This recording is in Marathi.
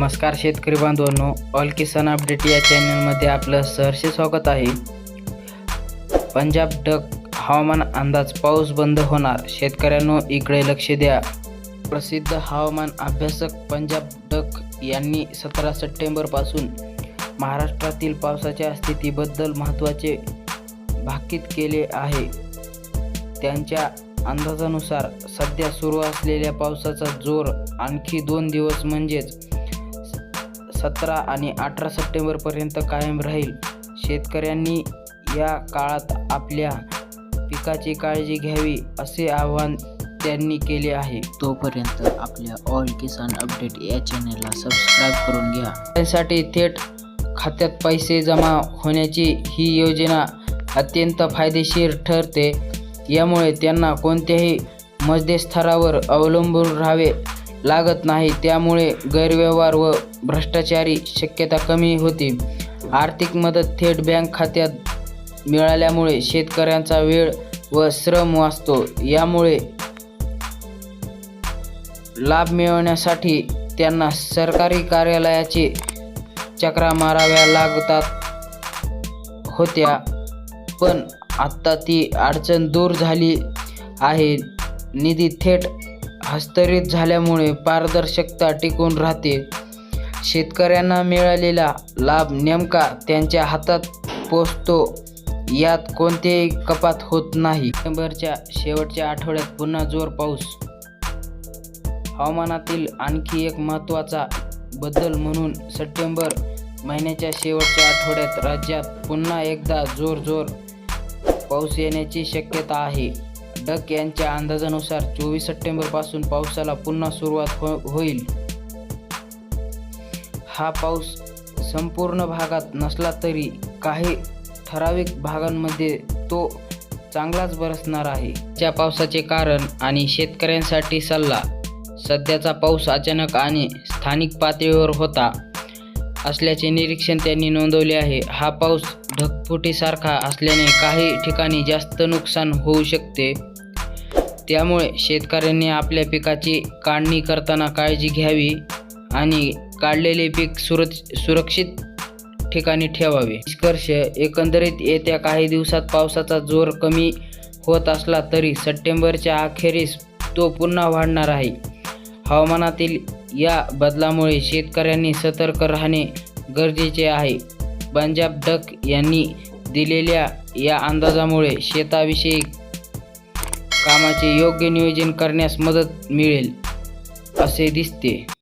नमस्कार शेतकरी बांधवांनो ऑल किसान अपडेट या चॅनलमध्ये आपलं सहर्ष स्वागत आहे. पंजाब डक हवामान अंदाज पाऊस बंद होणार शेतकऱ्यांनो इकडे लक्ष द्या. प्रसिद्ध हवामान अभ्यासक पंजाब डक यांनी सतरा सप्टेंबरपासून महाराष्ट्रातील पावसाच्या स्थितीबद्दल महत्त्वाचे भाकीत केले आहे. त्यांच्या अंदाजानुसार सध्या सुरू असलेल्या पावसाचा जोर आणखी दोन दिवस म्हणजेच सतरा आणि अठरा सप्टेंबरपर्यंत कायम राहील. शेतकऱ्यांनी या काळात आपल्या पिकाची काळजी घ्यावी असे आवाहन त्यांनी केले आहे. तोपर्यंत आपल्या ऑल किसान अपडेट या चॅनलला सबस्क्राईब करून घ्या. त्यासाठी थेट खात्यात पैसे जमा होण्याची ही योजना अत्यंत फायदेशीर ठरते. यामुळे त्यांना कोणत्याही मध्यस्थरावर अवलंबून राहावे लागत नाही. त्यामुळे गैरव्यवहार व भ्रष्टाचारी शक्यता कमी होती. आर्थिक मदत थेट बँक खात्यात मिळाल्यामुळे शेतकऱ्यांचा वेळ व श्रम वाचतो. यामुळे लाभ मिळवण्यासाठी त्यांना सरकारी कार्यालयाचे चक्रा माराव्या लागतात होत्या. पण आत्ता ती अडचण दूर झाली आहे. निधी थेट हस्तांतरित झाल्यामुळे पारदर्शकता टिकून राहते. शेतकऱ्यांना मिळालेला लाभ नेमका त्यांच्या हातात पोचतो यात कोणतेही कपात होत नाही. डिसेंबरच्या शेवटच्या आठवड्यात पुन्हा जोर पाऊस. हवामानातील आणखी एक महत्त्वाचा बदल म्हणून सप्टेंबर महिन्याच्या शेवटच्या आठवड्यात राज्यात पुन्हा एकदा जोर जोर पाऊस येण्याची शक्यता आहे. डक यांच्या अंदाजानुसार चोवीस सप्टेंबरपासून पावसाला पुन्हा सुरुवात हो होईल. हा पाऊस संपूर्ण भागात नसला तरी काही ठराविक भागांमध्ये तो चांगलाच बरसणार आहे. त्या पावसाचे कारण आणि शेतकऱ्यांसाठी सल्ला. सध्याचा पाऊस अचानक आणि स्थानिक पातळीवर होता असल्याचे निरीक्षण त्यांनी नोंदवले आहे. हा पाऊस ढगफुटीसारखा असल्याने काही ठिकाणी जास्त नुकसान होऊ शकते. त्यामुळे शेतकऱ्यांनी आपल्या पिकाची काढणी करताना काळजी घ्यावी आणि काढलेले पीक सुरक्ष सुरक्षित ठिकाणी ठेवावे. निष्कर्ष एकंदरीत येत्या काही दिवसात पावसाचा जोर कमी होत असला तरी सप्टेंबरच्या अखेरीस तो पुन्हा वाढणार आहे. हवामानातील या बदलामुळे शेतकऱ्यांनी सतर्क राहणे गरजेचे आहे. पंजाब डक यांनी दिलेल्या या अंदाजामुळे शेताविषयी कामाचे योग्य नियोजन करण्यास मदत मिळेल असे दिसते.